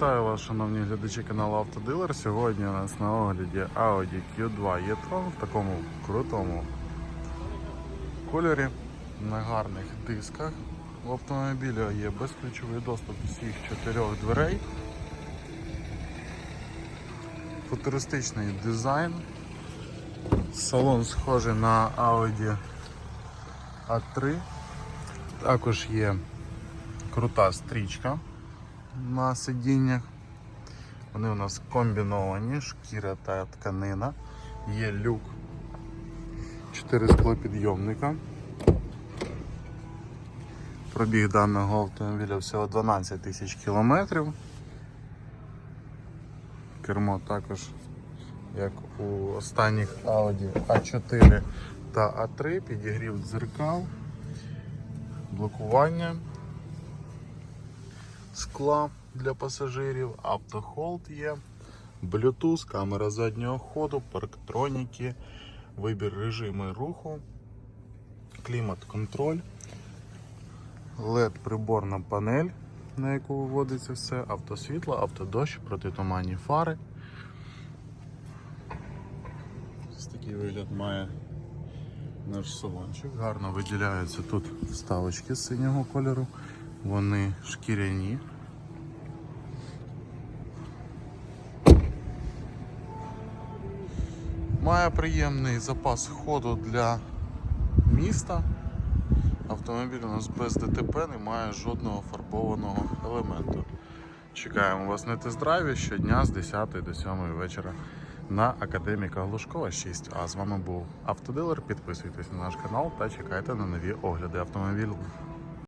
Вітаю вас, шановні глядачі каналу Автодилер. Сьогодні у нас на огляді Audi Q2 e-tron в такому крутому кольорі на гарних дисках. В автомобілі є безключовий доступ всіх чотирьох дверей. Футуристичний дизайн. Салон схожий на Audi A3. Також є крута стрічка на сидіннях. Вони у нас комбіновані, шкіра та тканина. Є люк. 4 склопідйомника. Пробіг даного автомобіля всього 12 тисяч кілометрів. Кермо також, як у останніх Audi A4 та A3, підігрів дзеркал, блокування скла для пасажирів, автохолд є, Bluetooth, камера заднього ходу, парктроніки, вибір режиму руху, клімат-контроль, LED приборна панель, на яку виводиться все, автосвітло, автодощ, протитуманні фари. Ось такий вигляд має наш салончик. Гарно виділяються тут вставочки синього кольору. Вони шкіряні. Має приємний запас ходу для міста. Автомобіль у нас без ДТП не має жодного фарбованого елементу. Чекаємо вас на тест-драйві щодня з 10 до 7 вечора на Академіка Глушкова 6. А з вами був автодилер. Підписуйтесь на наш канал та чекайте на нові огляди автомобілів.